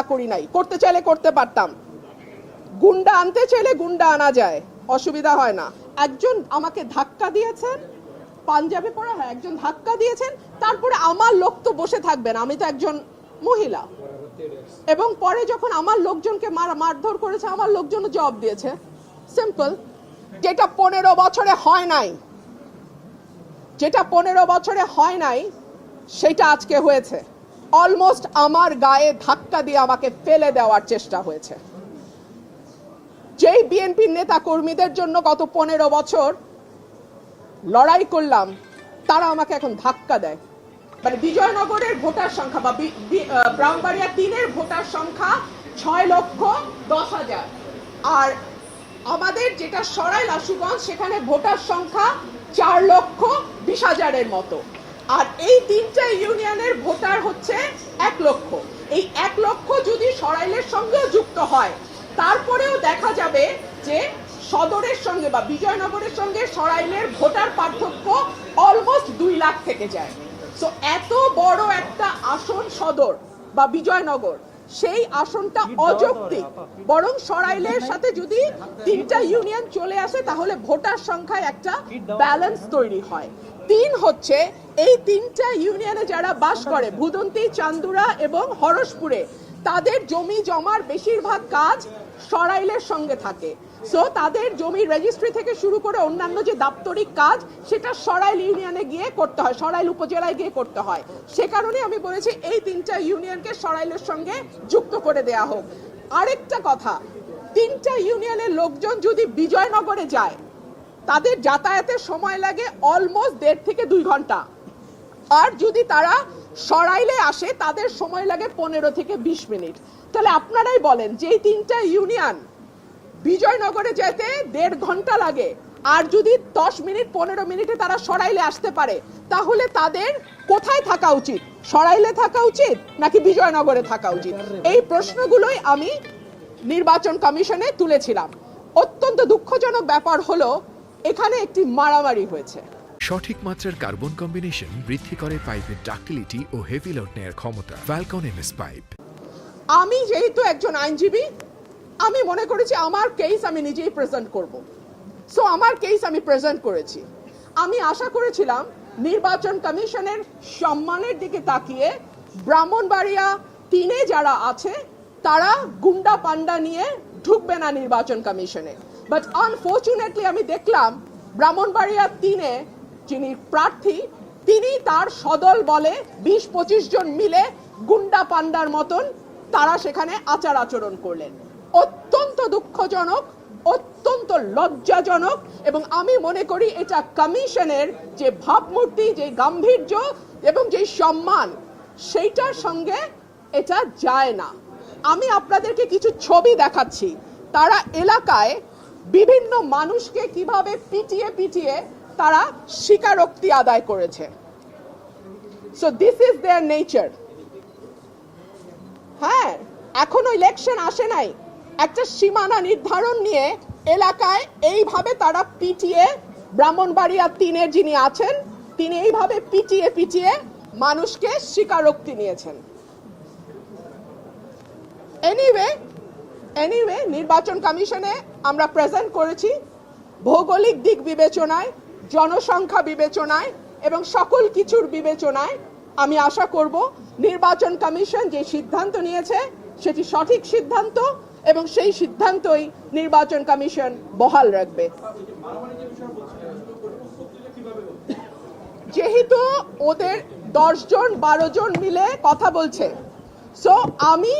করি নাই। করতে চাইলে করতে পারতাম। গুন্ডা আনতে চাইলে গুন্ডা আনা যায়। অসুবিধা হয় না। একজন আমাকে ধাক্কা দিয়েছেন, পাঞ্জাবে পড়া হয়, একজন ধাক্কা দিয়েছেন, তারপরে আমার লোক তো বসে থাকবেন, আমি তো একজন মহিলা। এবং পরে যখন আমার লোকজনকে মার, মারধর করেছে, আমার লোকজন জবাব দিয়েছে। সিম্পল যেটা পনেরো বছরে হয় নাই, যেটা পনেরো বছরে হয় নাই, সেটা আজকে হয়েছে। অলমোস্ট আমার গায়ে ধাক্কা দিয়ে আমাকে ফেলে দেওয়ার চেষ্টা হয়েছে। যেই বিএনপির নেতা কর্মীদের জন্য গত পনেরো বছর লড়াই করলাম, তারা আমাকে এখন ধাক্কা দেয়। মানে বিজয়নগরের ভোটার সংখ্যা বা বি- বি- ব্রাহ্মণবাড়িয়া তিনের ভোটার সংখ্যা ছয় লক্ষ দশ হাজার। আর আমাদের যেটা সরাইল আশুগঞ্জ সেখানে ভোটার সংখ্যা চার লক্ষ বিশ হাজারের মতো। আর এই তিনটা ইউনিয়নের ভোটার হচ্ছে এক লক্ষ। এই এক লক্ষ যদি সরাইলের সঙ্গেও যুক্ত হয় তারপরেও দেখা যাবে যে সদরের সঙ্গে বা বিজয়নগরের সঙ্গে সরাইলের ভোটার পার্থক্য অলমোস্ট দুই লাখ থেকে যায়। সো এত বড় একটা আসন সদর বা বিজয়নগর সেই আসনটা অযৌক্তিক। বরং সরাইলের সাথে যদি তিনটা ইউনিয়ন চলে আসে তাহলে ভোটার সংখ্যায় একটা ব্যালেন্স তৈরি হয়। তিন হচ্ছে, এই তিনটা ইউনিয়নে যারা বাস করে, ভুদন্তি, চান্দুরা এবং হরসপুরে, তাদের জমি জমার বেশিরভাগ কাজ সরাইলের সঙ্গে থাকে। সো তাদের জমি রেজিস্ট্রি থেকে শুরু করে অন্যান্য যে দাপ্তরিক কাজ, সেটা সরাইল ইউনিয়নে গিয়ে করতে হয়, সরাইল উপজেলায় গিয়ে করতে হয়। সে কারণে আমি বলেছি, এই তিনটা ইউনিয়নকে সরাইলের সঙ্গে যুক্ত করে দেয়া হোক। আরেকটা কথা, তিনটা ইউনিয়নের লোকজন যদি বিজয়নগরে যায় তাদের যাতায়াতের সময় লাগে অলমোস্ট দেড় থেকে দুই ঘণ্টা। আর যদি তারা সরাইলে আসে, তাদের সময় লাগে পনেরো থেকে বিশ মিনিট। তাহলে আপনারাই বলেন যে তিনটা ইউনিয়ন বিজয়নগরে যেতে দেড় ঘণ্টা লাগে। আর যদি দশ মিনিট, পনেরো মিনিটে তারা সরাইলে আসতে পারে, তাহলে তাদের কোথায় থাকা উচিত? সরাইলে থাকা উচিত নাকি বিজয়নগরে থাকা উচিত? এই প্রশ্নগুলোই আমি নির্বাচন কমিশনে তুলেছিলাম। অত্যন্ত দুঃখজনক ব্যাপার হলো এখানে একটি মারামারি হয়েছে। সঠিক মাত্রার কার্বন কম্বিনেশন বৃদ্ধি করে পাইপের ডাক্টিলিটি ও হেভি লোড নেয়ার ক্ষমতা ফ্যালকন এমএস পাইপ। আমি যেহেতু একজন আইনজীবী আমি মনে করেছি আমার কেস আমি নিজেই প্রেজেন্ট করব। সো আমার কেস আমি প্রেজেন্ট করেছি। আমি আশা করেছিলাম নির্বাচন কমিশনের সম্মানের দিকে তাকিয়ে ব্রাহ্মণবাড়িয়া তিনে যারা আছে তারা গুন্ডা পান্ডা নিয়ে ঢুকবে না নির্বাচন কমিশনে। বাট আনফর্চুনেটলি আমি দেখলাম ব্রাহ্মণবাড়িয়া তিনে যিনি প্রার্থী, তিনি তার সদল বলে বিশ পঁচিশ জন মিলে গুন্ডা পান্ডার মতন তারা সেখানে আচার আচরণ করলেন। অত্যন্ত দুঃখজনক, অত্যন্ত লজ্জাজনক এবং আমি মনে করি এটা কমিশনের যে ভাবমূর্তি, যে গাম্ভীর্য এবং যে সম্মান, সেইটার সঙ্গে এটা যায় না। আমি আপনাদেরকে কিছু ছবি দেখাচ্ছি। তারা এলাকায় বিভিন্ন মানুষকে কীভাবে পিটিয়ে পিটিয়ে তারা স্বীকারোক্তি আদায় করেছে। So this is their nature হ্যাঁ এখনও ইলেকশন আসে নাই। একটা সীমানা নির্ধারণ নিয়ে এলাকায় এইভাবে তারা পিটিয়ে ব্রাহ্মণবাড়িয়া তিনের যিনি আছেন, তিনি এইভাবে পিটিয়ে পিটিয়ে মানুষকে স্বীকারোক্তি নিয়েছেন। এনিওয়ে এনিওয়ে নির্বাচন কমিশনে আমরা প্রেজেন্ট করেছি ভৌগোলিক দিক বিবেচনায়, জনসংখ্যা বিবেচনায় এবং সকল কিছুর বিবেচনায়। আমি আশা করব নির্বাচন কমিশন যে সিদ্ধান্ত নিয়েছে, সেটি সঠিক সিদ্ধান্ত এবং সেই সিদ্ধান্তই নির্বাচন কমিশন বহাল রাখবে। যেহেতু ওদের দশজন বারো জন মিলে কথা বলছে সো আমি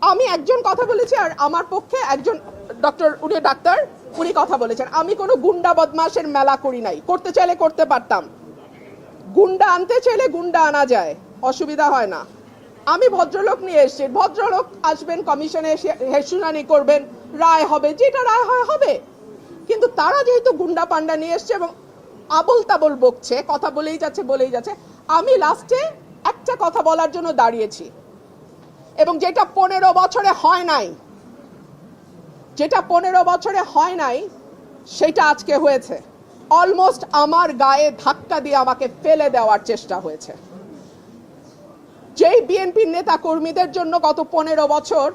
আমি একজন কথা বলেছি আর আমার পক্ষে একজন ডক্টর, উনি ডাক্তার, উনি কথা বলেছেন। আমি কোনো গুন্ডা বদমাশের মেলা করি নাই। করতে চাইলে করতে পারতাম। গুন্ডা আনতে চাইলে গুন্ডা আনা যায়। অসুবিধা হয় না। আমি ভদ্রলোক নিয়ে এসেছি। ভদ্রলোক আসবেন, কমিশনে এসে শুনানি করবেন। রায় হবে, যেটা রায় হয়, হবে। কিন্তু তারা যেহেতু গুন্ডা পান্ডা নিয়ে এসছে এবং আবল তাবল বকছে, কথা বলেই যাচ্ছে বলেই যাচ্ছে, আমি লাস্টে একটা কথা বলার জন্য দাঁড়িয়েছি। এবং যেটা পনেরো বছরে হয় নাই, যেটা পনেরো বছরে হয় নাই, সেটা আজকে হয়েছে। অলমোস্ট আমার গায়ে ধাক্কা দিয়ে আমাকে ফেলে দেওয়ার চেষ্টা হয়েছে। যেই বিএনপির নেতা কর্মীদের জন্য গত পনেরো বছর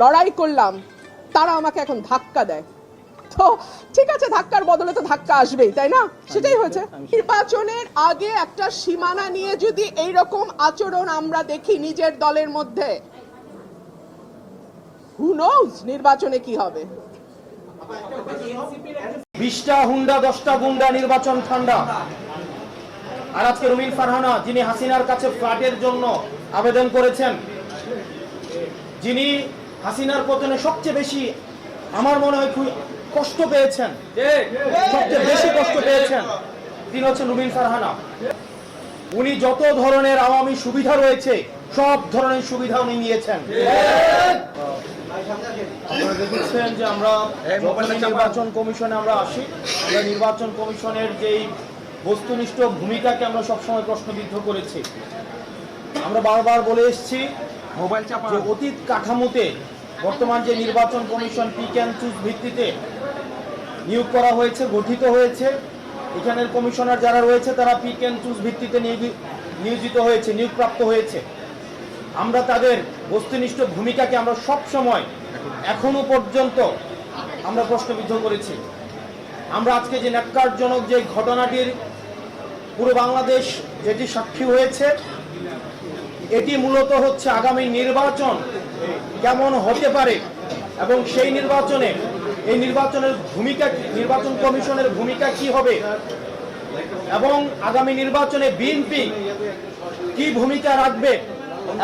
লড়াই করলাম, তারা আমাকে এখন ধাক্কা দেয়। তো ঠিক আছে, ধাক্কার বদলে তো ধাক্কা আসবেই, তাই না? সেটাই হয়েছে। নির্বাচনের আগে একটা সীমানা নিয়ে যদি এই রকম আচরণ আমরা দেখি নিজের দলের মধ্যে হু নোজ নির্বাচনে কি হবে? বিশটা হুন্ডা, দশটা গুন্ডা, নির্বাচন ঠান্ডা। আর আজকে রুমিন ফারহানা, যিনি হাসিনার কাছে ফ্ল্যাটের জন্য আবেদন করেছেন, যিনি হাসিনার পতনে সবচেয়ে বেশি, আমার মনে হয় কষ্ট পেয়েছেন? সবচেয়ে বেশি কষ্ট পেয়েছেন তিনি হচ্ছেন রুমিন ফারহানা। উনি যত ধরনের আওয়ামী সুবিধা রয়েছে সব ধরনের সুবিধা উনি নিয়েছেন। আপনারা দেখেছেন যে আমরা নির্বাচন কমিশনে আমরা আসি নির্বাচন কমিশনের যেই বস্তুনিষ্ঠ ভূমিকাকে আমরা সবসময় প্রশ্নবিদ্ধ করেছি। আমরা বারবার বলে এসেছি মোবাইল চাপা। অতীত কাঠামোতে বর্তমান যে নির্বাচন কমিশন পিক অ্যান্ড চুজ ভিত্তিতে নিয়োগ করা হয়েছে, গঠিত হয়েছে। এখানের কমিশনার যারা রয়েছে, তারা পিক অ্যান্ড চুজ ভিত্তিতে নিয়োজিত হয়েছে, নিয়োগপ্রাপ্ত হয়েছে। আমরা তাদের বস্তুনিষ্ঠ ভূমিকাকে আমরা সব সময় এখনও পর্যন্ত আমরা প্রশ্নবিদ্ধ করেছি। আমরা আজকে যে ন্যাক্কারজনক যে ঘটনাটির পুরো বাংলাদেশ যেটি সাক্ষী হয়েছে, এটি মূলত হচ্ছে আগামী নির্বাচন কেমন হতে পারে এবং সেই নির্বাচনে এই নির্বাচনের ভূমিকা নির্বাচন কমিশনের ভূমিকা কি হবে? এবং আগামী নির্বাচনে বিএনপি কি ভূমিকা রাখবে?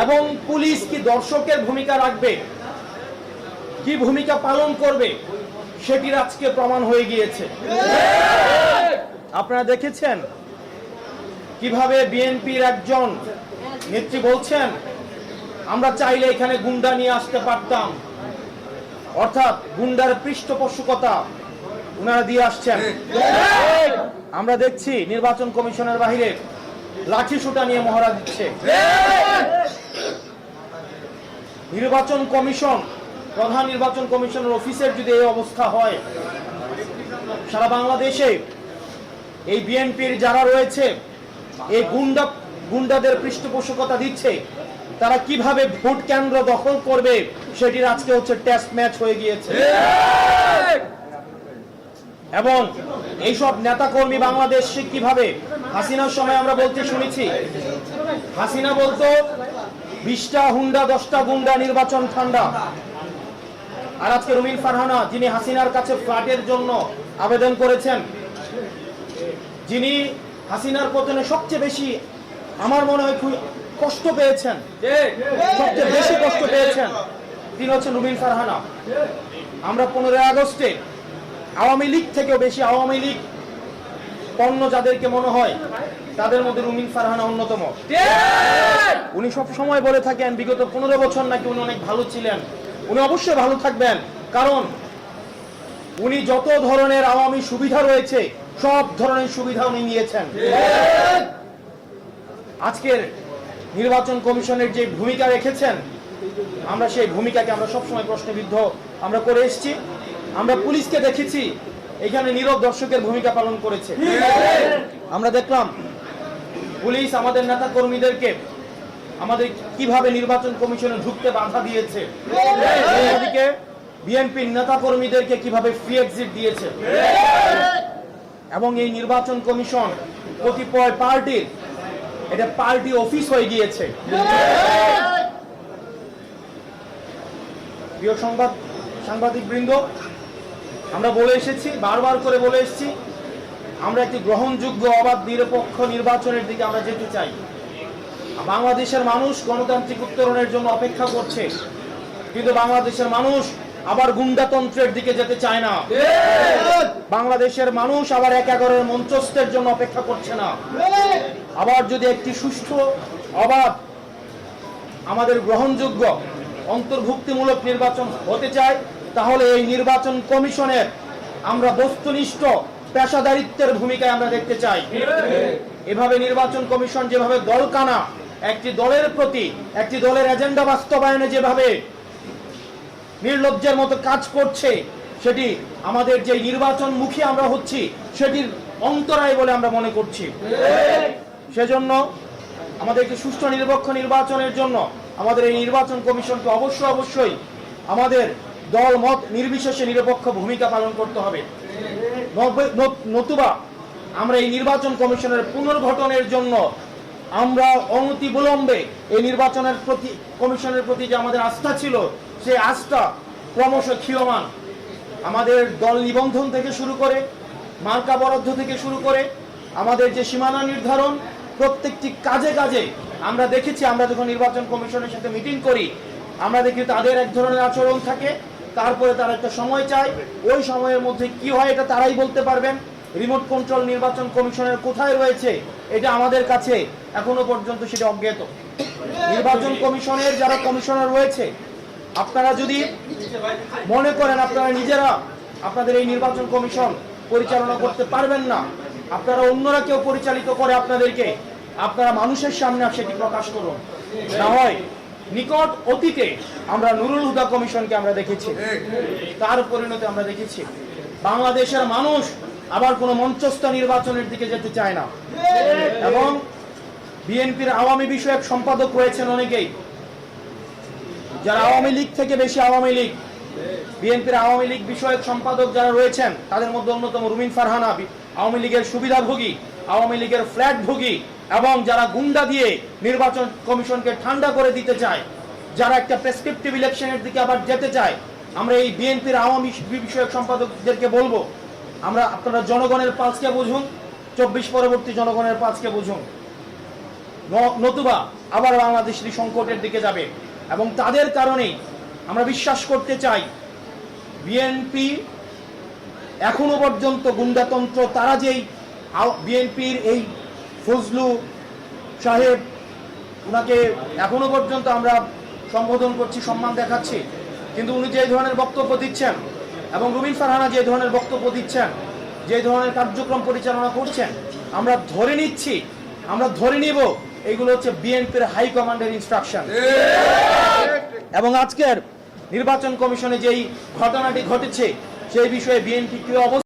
এবং পুলিশ কি দর্শকের ভূমিকা রাখবে? কি ভূমিকা পালন করবে? সেটির আজকে প্রমাণ হয়ে গিয়েছে। আপনারা দেখেছেন কীভাবে বিএনপির একজন নেত্রী বলছেন, আমরা চাইলে এখানে গুন্ডা নিয়ে আসতে পারতাম। অর্থাৎ গুন্ডার পৃষ্ঠপোষকতা ওনারা দিয়ে আসছেন। আমরা দেখছি নির্বাচন কমিশনের বাহিরে লাঠি সুটা নিয়ে মহড়া দিচ্ছে। নির্বাচন কমিশন প্রধান নির্বাচন কমিশনের অফিসের যদি এই অবস্থা হয় সারা বাংলাদেশে এই বিএনপির যারা রয়েছে এই গুন্ডা গুন্ডাদের পৃষ্ঠপোষকতা দিচ্ছে তারা কীভাবে ভোট কেন্দ্র দখল করবে সেটির আজকে হচ্ছে টেস্ট ম্যাচ হয়ে গিয়েছে। এবং এইসব নেতাকর্মী বাংলাদেশে কীভাবে? হাসিনার সময় আমরা বলতে শুনেছি। হাসিনা বলতো, বিশটা হুন্ডা, দশটা গুন্ডা, নির্বাচন ঠান্ডা। আর আজকে রুমিন ফারহানা, যিনি হাসিনার কাছে ফ্ল্যাটের জন্য আবেদন করেছেন, যিনি হাসিনার পতনে সবচেয়ে বেশি, আমার মনে হয় কষ্ট পেয়েছেন। সবচেয়ে বেশি কষ্ট পেয়েছেন। তিনি হচ্ছেন রুমিন ফারহানা। আমরা পনেরোই আগস্টে আওয়ামী লীগ থেকেও বেশি আওয়ামী লীগ পণ্য যাদেরকে মনে হয়, তাদের মধ্যে রুমিন ফারহানা অন্যতম। উনি সব সময় বলে থাকেন, বিগত পনেরো বছর নাকি উনি অনেক ভালো ছিলেন। উনি অবশ্যই ভালো থাকবেন, কারণ উনি যত ধরনের আওয়ামী সুবিধা রয়েছে, সব ধরনের সুবিধা উনি নিয়েছেন। আজকের নির্বাচন কমিশনের যে ভূমিকা রেখেছেন আমরা সেই ভূমিকাকে আমরা সবসময় প্রশ্নবিদ্ধ আমরা করে এসেছি। আমরা পুলিশকে দেখেছি, এখানে নীরব দর্শকের ভূমিকা পালন করেছে। আমরা দেখলাম পুলিশ আমাদের নেতা কর্মীদেরকে আমাদের কীভাবে নির্বাচন কমিশনে ঢুকতে বাধা দিয়েছে। অন্যদিকে বিএনপির নেতা কর্মীদেরকে কীভাবে ফ্রি এক্সিট দিয়েছে। এবং এই নির্বাচন কমিশন কতিপয় পার্টির, এটা পার্টি অফিস হয়ে গিয়েছে। প্রিয় সংবাদ সাংবাদিক বৃন্দ আমরা বলে এসেছি, বারবার করে বলে এসেছি, আমরা একটি গ্রহণযোগ্য অবাধ নিরপেক্ষ নির্বাচনের দিকে আমরা যেতে চাই। বাংলাদেশের মানুষ গণতান্ত্রিক উত্তরণের জন্য অপেক্ষা করছে, কিন্তু বাংলাদেশের মানুষ আবার গুন্ডাতন্ত্রের দিকে যেতে চায় না। বাংলাদেশের মানুষ আবার এক এগারোর মঞ্চস্থের জন্য অপেক্ষা করছে না। আবার যদি একটি সুষ্ঠু, অবাধ, আমাদের গ্রহণযোগ্য অন্তর্ভুক্তিমূলক নির্বাচন হতে চায়, তাহলে এই নির্বাচন কমিশনের আমরা বস্তুনিষ্ঠ পেশাদারিত্বের ভূমিকায় আমরা দেখতে চাই। এভাবে নির্বাচন কমিশন যেভাবে দলকানা, একটি দলের প্রতি, একটি দলের এজেন্ডা বাস্তবায়নে যেভাবে নির্লজ্জের মতো কাজ করছে, সেটি আমাদের যে নির্বাচন মুখী আমরা হচ্ছি, সেটির অন্তরায় বলে আমরা মনে করছি। সেজন্য আমাদের একটি সুষ্ঠু নিরপেক্ষ নির্বাচনের জন্য আমাদের এই নির্বাচন কমিশনকে অবশ্যই অবশ্যই আমাদের দল, মত নির্বিশেষে নিরপেক্ষ ভূমিকা পালন করতে হবে। নতুবা আমরা এই নির্বাচন কমিশনের পুনর্গঠনের জন্য আমরা অনতি বিলম্বে এই নির্বাচনের প্রতি, কমিশনের প্রতি যে আমাদের আস্থা ছিল, সেই আস্থা ক্রমশ ক্ষীয়মান। আমাদের দল নিবন্ধন থেকে শুরু করে, মার্কা বরাদ্দ থেকে শুরু করে, আমাদের যে সীমানা নির্ধারণ, প্রত্যেকটি কাজে কাজে আমরা দেখেছি, আমরা যখন নির্বাচন কমিশনের সাথে মিটিং করি, আমরা দেখি তাদের এক ধরনের আচরণ থাকে, তারপরে তারা একটা সময় চায়, ওই সময়ের মধ্যে কি হয় এটা তারাই বলতে পারবেন। রিমোট কন্ট্রোল নির্বাচন কমিশনের কোথায় রয়েছে, এটা আমাদের কাছে এখনও পর্যন্ত সেটা অজ্ঞাত। নির্বাচন কমিশনের যারা কমিশনার রয়েছে, আপনারা যদি মনে করেন আপনারা নিজেরা আপনাদের এই নির্বাচন কমিশন পরিচালনা করতে পারবেন না, আপনারা অন্যরা কেউ পরিচালিত করে আপনাদেরকে আপনারা মানুষের সামনে সেটি প্রকাশ করুন। না হয় নিকট অতীতে আমরা নুরুল হুদা কমিশনকে আমরা দেখেছি। তার পরিণতি আমরা দেখেছি। বাংলাদেশের মানুষ আবার কোনো মঞ্চস্থ নির্বাচনের দিকে যেতে চায় না। এবং বিএনপির আওয়ামী বিষয়ক সম্পাদক রয়েছেন অনেকেই। যারা আওয়ামী লীগ থেকে বেশি আওয়ামী লীগ, বিএনপির আওয়ামী লীগ বিষয়ক সম্পাদক যারা রয়েছেন, তাদের মধ্যে অন্যতম রুমিন ফারহানা, আওয়ামী লীগের সুবিধাভোগী, আওয়ামী লীগের ফ্ল্যাট ভোগী এবং যারা গুন্ডা দিয়ে নির্বাচন কমিশনকে ঠান্ডা করে দিতে চায়, যারা একটা প্রেসক্রিপটিভ ইলেকশনের দিকে আবার যেতে চায়, আমরা এই বিএনপির আওয়ামী বিষয়ক সম্পাদকদেরকে বলব, আমরা আপনারা জনগণের পাঁচকে বুঝুন, চব্বিশ পরবর্তী জনগণের পাঁচকে বুঝুন। নতুবা আবার বাংলাদেশ সংকটের দিকে যাবে এবং তাদের কারণেই আমরা বিশ্বাস করতে চাই, বিএনপি এখনও পর্যন্ত গুন্ডাতন্ত্র, তারা যেই বিএনপির এই ফজলু সাহেব ওনাকে এখনও পর্যন্ত আমরা সম্বোধন করছি, সম্মান দেখাচ্ছি। কিন্তু উনি যে ধরনের বক্তব্য দিচ্ছেন এবং রুবিন ফারহানা যে ধরনের বক্তব্য দিচ্ছেন, যে ধরনের কার্যক্রম পরিচালনা করছেন, আমরা ধরে নিচ্ছি, আমরা ধরে নিব, এইগুলো হচ্ছে বিএনপির হাই কমান্ডের ইনস্ট্রাকশন এবং আজকের নির্বাচন কমিশনে যেই ঘটনাটি ঘটেছে, সেই বিষয়ে বিএনপি কি অবস্থা